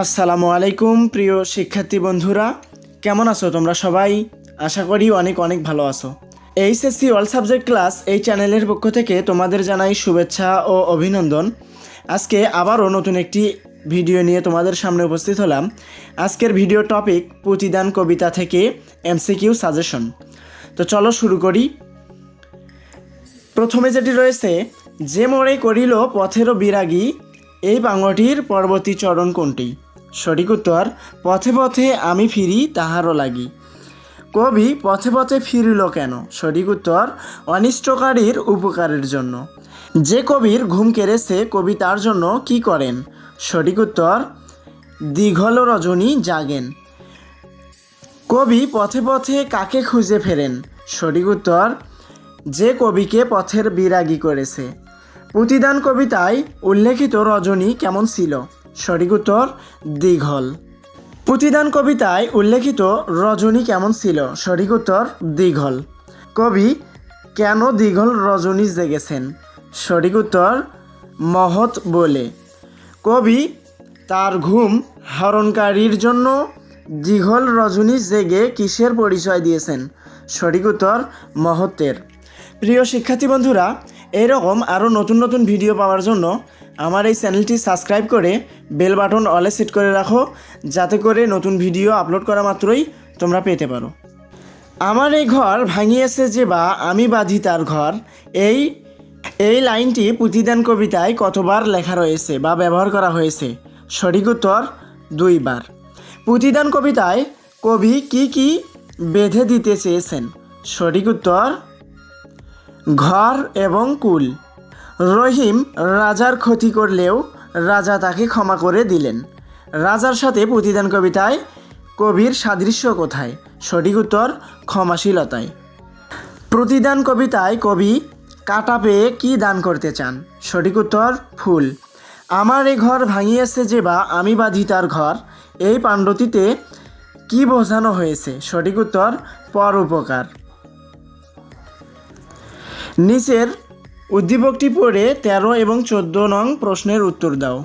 আসসালামু আলাইকুম, প্রিয় শিক্ষার্থী বন্ধুরা। কেমন আছো তোমরা সবাই? আশা করি অনেক অনেক ভালো আছো। এইচএসসি অল সাবজেক্ট ক্লাস এই চ্যানেলের পক্ষ থেকে তোমাদের জানাই শুভেচ্ছা ও অভিনন্দন। আজকে আবারও নতুন একটি ভিডিও নিয়ে তোমাদের সামনে উপস্থিত হলাম। আজকের ভিডিও টপিক প্রতিদান কবিতা থেকে এমসিকিউ সাজেশন। তো চলো শুরু করি। প্রথমে যেটি রয়েছে, যে মোড়ে করিল পথেরও বিরাগী, এই বাংলাটির পরবর্তী চরণ কোনটি? সঠিক উত্তর, পথে পথে আমি ফিরি তাহারও লাগি। কবি পথে পথে ফিরিল কেন? সঠিক উত্তর, অনিষ্টকারীর উপকারের জন্য। যে কবির ঘুম কেড়েছে কবি তার জন্য কি করেন? সঠিক উত্তর, দীঘল রজনী জাগেন। কবি পথে পথে কাকে খুঁজে ফেরেন? সঠিক উত্তর, যে কবিকে পথের বিরাগী করেছে। প্রতিদান কবিতায় উল্লেখিত রজনী কেমন ছিল? সঠিক উত্তর দীঘল। প্রতিদান কবিতায় উল্লেখিত রজনী কেমন ছিল? সঠিক উত্তর দীঘল। কবি, কেন দীঘল রজনী জেগেছেন? সঠিক উত্তর মহৎ বলে। কবি, তার ঘুম হরণকারীর জন্য দীঘল রজনী জেগে কিসের পরিচয় দিয়েছেন? সঠিক উত্তর মহত্বের। প্রিয় শিক্ষার্থী বন্ধুরা, এরকম আরও নতুন নতুন ভিডিও পাওয়ার জন্য আমার এই চ্যানেলটি সাবস্ক্রাইব করে বেল বাটন অলে সেট করে রাখো, যাতে করে নতুন ভিডিও আপলোড করা মাত্রই তোমরা পেতে পারো। আমার এই ঘর ভাঙিয়েছে যে বা আমি বাঁধি তার ঘর, এই এই লাইনটি প্রতিদান কবিতায় কতবার লেখা রয়েছে বা ব্যবহার করা হয়েছে? সঠিক উত্তর, দুইবার। প্রতিদান কবিতায় কবি কি কি বেঁধে দিতে চেয়েছেন? সঠিক উত্তর, ঘর এবং কুল। রহিম রাজার ক্ষতি করলেও রাজা তাকে ক্ষমা করে দিলেন। রাজার সাথে প্রতিদান কবিতায় কবির সাদৃশ্য কোথায়? সঠিক উত্তর ক্ষমাশীলতায়। প্রতিদান কবিতায় কবি কাটা পেয়ে কি দান করতে চান? সঠিক উত্তর ফুল। আমার এ ঘর ভাঙিয়েছে যে বা আমি বাঁধি তার ঘর, এই পাণ্ডতিতে কি বোঝানো হয়েছে? সঠিক উত্তর পর উপকার নিচের উদ্দীপকটি পড়ে তেরো এবং চোদ্দ নং প্রশ্নের উত্তর দাও।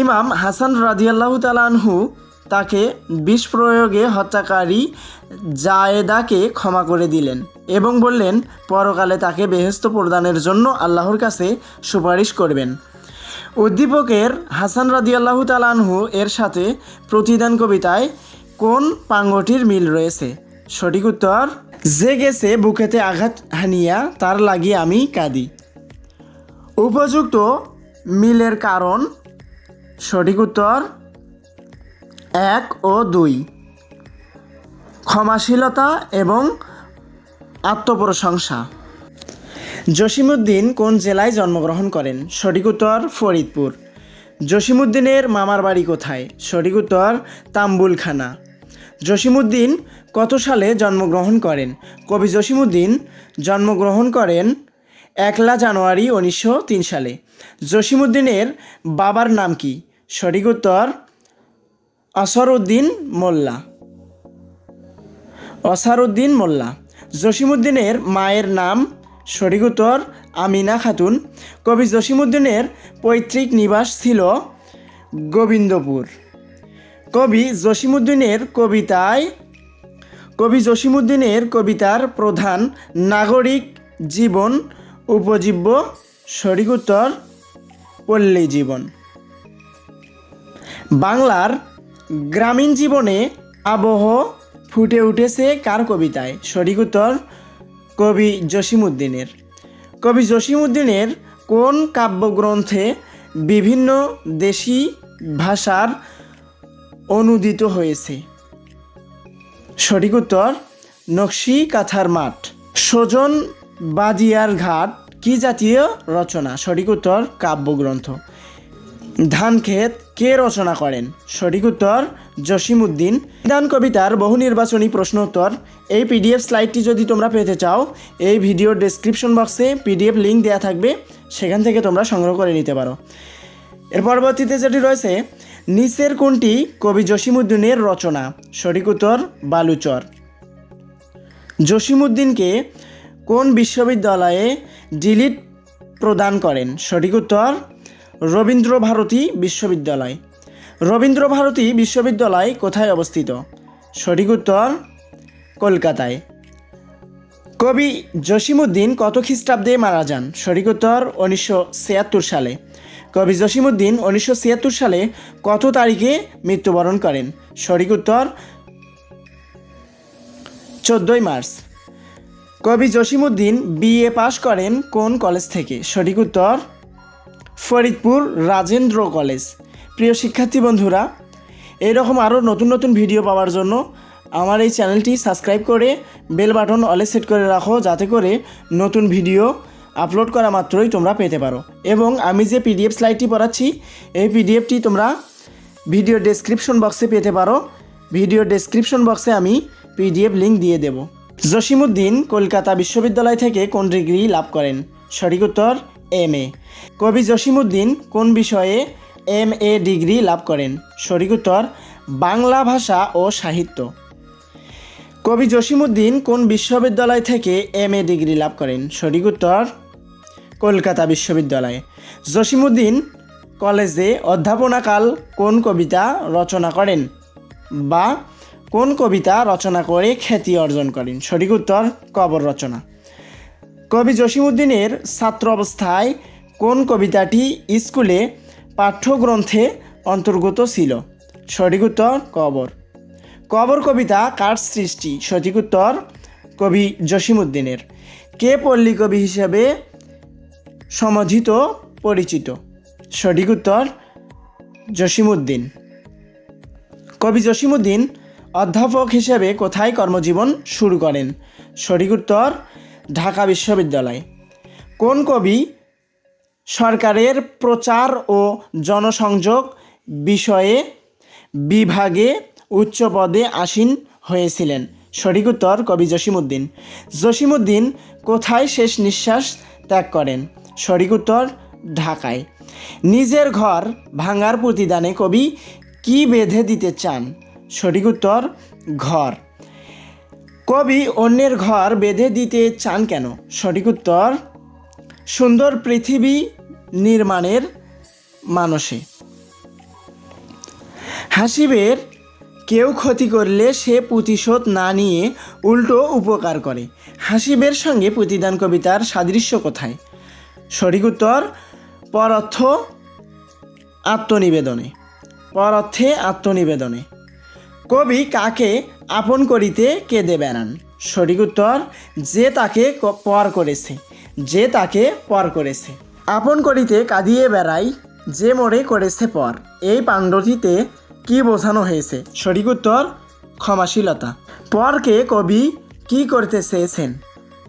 ইমাম হাসান রাদিয়াল্লাহু তালানহু তাকে বিষ প্রয়োগে হত্যাকারী জায়েদাকে ক্ষমা করে দিলেন এবং বললেন, পরকালে তাকে বেহেস্ত প্রদানের জন্য আল্লাহর কাছে সুপারিশ করবেন। উদ্দীপকের হাসান রাদিয়াল্লাহু তালানহু এর সাথে প্রতিদান কবিতায় কোন পাঙ্গটির মিল রয়েছে? সঠিক উত্তর যে গেছে বুকেতে আঘাত হানিয়া, তার লাগি আমি কাঁদি। উপযুক্ত মিলের কারণ? সঠিক উত্তর, এক ও দুই। ক্ষমাশীলতা এবং আত্মপ্রশংসা। জসিমুদ্দিন কোন জেলায় জন্মগ্রহণ করেন? সঠিক উত্তর, ফরিদপুর। জসিমুদ্দিনের মামার বাড়ি কোথায়? সঠিক উত্তর, তাম্বুলখানা। জসিমুদ্দিন কত সালে জন্মগ্রহণ করেন? কবি জসিমুদ্দিন জন্মগ্রহণ করেন একলা জানুয়ারি উনিশশো তিন সালে। জসিমুদ্দিনের বাবার নাম কি? সঠিক উত্তর আসরউদ্দিন মোল্লা। অসারউদ্দিন মোল্লা। জসিমুদ্দিনের মায়ের নাম, সঠিক উত্তর, আমিনা খাতুন। কবি জসিমুদ্দিনের পৈতৃক নিবাস ছিল গোবিন্দপুর। কবি জসিমুদ্দিনের কবিতায়, কবি জসিমুদ্দিনের কবিতার প্রধান নাগরিক জীবন, উপজীব্য সঠিক পল্লী জীবন। বাংলার গ্রামীণ জীবনে আবহ ফুটে উঠেছে কার কবিতায়? উত্তর, কবি জসিমুদ্দিনের কবি জসিমুদ্দিনের কোন কাব্যগ্রন্থে বিভিন্ন দেশি ভাষার অনুদিত হয়েছে। সঠিক উত্তর, নকশি কাথার মাঠ। সজন বাজিয়ার ঘাট, কি জাতীয় রচনা? সঠিক উত্তর, কাব্যগ্রন্থ। ধানক্ষেত কে রচনা করেন? সঠিক উত্তর জসিমউদ্দিন দান কবিতার বহু নির্বাচনী প্রশ্ন উত্তর। এই পিডিএফ স্লাইডটি যদি তোমরা পেতে চাও, এই ভিডিওর ডেসক্রিপশন বক্সে পিডিএফ লিঙ্ক দেওয়া থাকবে। সেখান থেকে তোমরা সংগ্রহ করে নিতে পারো। এর পরবর্তীতে যেটি রয়েছে নিচের কোনটি কবি জসিমউদ্দিনের রচনা? সঠিক উত্তর, বালুচর। জসিমউদ্দিনকে কোন বিশ্ববিদ্যালয়ে ডিলিট প্রদান করেন? সঠিক উত্তর রবীন্দ্র ভারতী বিশ্ববিদ্যালয়। রবীন্দ্রভারতী বিশ্ববিদ্যালয় কোথায় অবস্থিত? সঠিক উত্তর, কলকাতায়। কবি জসিমুদ্দিন কত খ্রিস্টাব্দে মারা যান? সঠিক উত্তর, উনিশশো ছিয়াত্তর সালে। কবি জসিমুদ্দিন উনিশশো ছিয়াত্তর সালে কত তারিখে মৃত্যুবরণ করেন? সঠিক উত্তর, চোদ্দোই মার্চ। কবি জসিমুদ্দিন বিএ পাশ করেন কোন কলেজ থেকে? সঠিক উত্তর, ফরিদপুর রাজেন্দ্র কলেজ। প্রিয় শিক্ষার্থী বন্ধুরা এইরকম আরও নতুন নতুন ভিডিও পাওয়ার জন্য আমার এই চ্যানেলটি সাবস্ক্রাইব করে বেল বাটন অলে সেট করে রাখো, যাতে করে নতুন ভিডিও আপলোড করা মাত্রই তোমরা পেতে পারো। এবং আমি যে পিডিএফ স্লাইডটি পড়াচ্ছি, এই পিডিএফটি তোমরা ভিডিও ডেসক্রিপশন বক্সে পেতে পারো। ভিডিও ডেসক্রিপশন বক্সে আমি পিডিএফ লিঙ্ক দিয়ে দেব। জসিমুদ্দিন কলকাতা বিশ্ববিদ্যালয় থেকে কোন ডিগ্রি লাভ করেন? সঠিক উত্তর এম এ কবি জসিমুদ্দিন কোন বিষয়ে এম এ ডিগ্রি লাভ করেন? সঠিক উত্তর, বাংলা ভাষা ও সাহিত্য। কবি জসিমুদ্দিন কোন বিশ্ববিদ্যালয় থেকে এম এ ডিগ্রি লাভ করেন? সঠিক উত্তর কলকাতা বিশ্ববিদ্যালয়ে। জসিমুদ্দিন কলেজে অধ্যাপনাকাল কোন কবিতা রচনা করেন বা কোন কবিতা রচনা করে খ্যাতি অর্জন করেন? সঠিক উত্তর, কবর রচনা। কবি জসিমুদ্দিনের ছাত্র অবস্থায় কোন কবিতাটি স্কুলে পাঠ্যগ্রন্থে অন্তর্গত ছিল? সঠিক উত্তর, কবর। কবর কবিতা কার সৃষ্টি? সঠিক উত্তর, কবি জসিমুদ্দিনের কে পল্লী কবি হিসেবে সমধিত পরিচিত। সঠিক উত্তর জসিমুদ্দিন কবি জসিমুদ্দিন অধ্যাপক হিসেবে কোথায় কর্মজীবন শুরু করেন? সঠিক উত্তর, ঢাকা বিশ্ববিদ্যালয়। কোন কবি সরকারের প্রচার ও জনসংযোগ বিষয়ে বিভাগে উচ্চ পদে আসীন হয়েছিলেন? সঠিক উত্তর, কবি জসিমুদ্দিন জসিমুদ্দিন কোথায় শেষ নিঃশ্বাস ত্যাগ করেন? সঠিক উত্তর ঢাকায়। নিজের ঘর ভাঙার প্রতিদানে কবি কি বেঁধে দিতে চান? সঠিক উত্তর ঘর। কবি অন্যের ঘর বেঁধে দিতে চান কেন? সঠিক উত্তর সুন্দর পৃথিবী নির্মাণের মানসে হাসিবের কেউ ক্ষতি করলে সে প্রতিশোধ না নিয়ে উল্টো উপকার করে। হাসিবের সঙ্গে প্রতিদান কবিতার সাদৃশ্য কোথায়? সঠিক উত্তর পরর্থ আত্মনিবেদনে। পরর্থে আত্মনিবেদনে। কবি কাকে আপন করিতে কেঁদে বেড়ান? সঠিক উত্তর, যে তাকে পর করেছে। যে তাকে পর করেছে। আপন করিতে কাঁদিয়ে বেড়াই, যে মোড়ে করেছে পর। এই পাণ্ডটিতে কি বোঝানো হয়েছে? সঠিক উত্তর, ক্ষমাশীলতা। পরকে কবি কি করতে চেয়েছেন?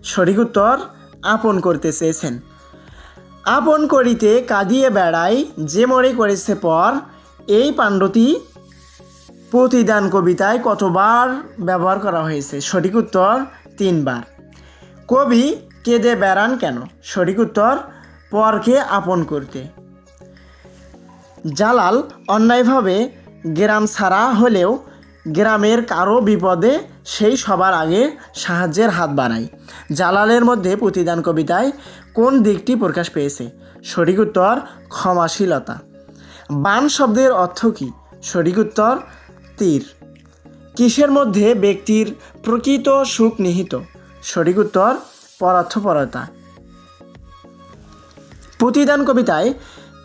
সঠিক উত্তর, আপন করতে চেয়েছেন। আপন করিতে কাঁদিয়ে বেড়াই যে মোড়ে করেছে পর, এই পাণ্ডটি প্রতিদান কবিতায় কতবার ব্যবহার করা হয়েছে? সঠিক উত্তর তিনবার। কবি কেঁদে বেড়ান কেন? সঠিক উত্তর, পরকে আপন করতে। জালাল অন্যায়ভাবে গ্রাম ছাড়া হলেও গ্রামের কারও বিপদে সেই সবার আগে সাহায্যের হাত বাড়ায়। জালালের মধ্যে প্রতিদান কবিতায় কোন দিকটি প্রকাশ পেয়েছে? সঠিক উত্তর, ক্ষমাশীলতা। বান শব্দের অর্থ কী? সঠিক উত্তর, তীর। কিসের মধ্যে ব্যক্তির প্রকৃত সুখ নিহিত? সঠিক উত্তর, পরার্থপরতা। প্রতিদান কবিতায়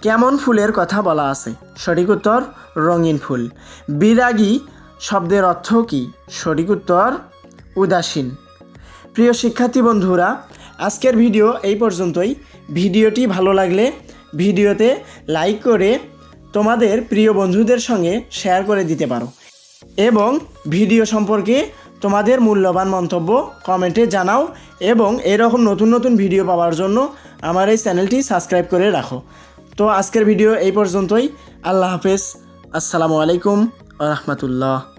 কেমন ফুলের কথা বলা আছে? সঠিক উত্তর, রঙিন ফুল। বিরাগী শব্দের অর্থ কী? সঠিক উত্তর, উদাসীন। প্রিয় শিক্ষার্থী বন্ধুরা, আজকের ভিডিও এই পর্যন্তই। ভিডিওটি ভালো লাগলে ভিডিওতে লাইক করে তোমাদের প্রিয় বন্ধুদের সঙ্গে শেয়ার করে দিতে পারো। এবং ভিডিও সম্পর্কে তোমাদের মূল্যবান মন্তব্য কমেন্টে জানাও এবং এরকম নতুন নতুন ভিডিও পাওয়ার জন্য আমার এই চ্যানেলটি সাবস্ক্রাইব করে রাখো। তো আজকের ভিডিও এই পর্যন্তই। আল্লাহ হাফেজ। আসসালামু আলাইকুম। ورحمة الله.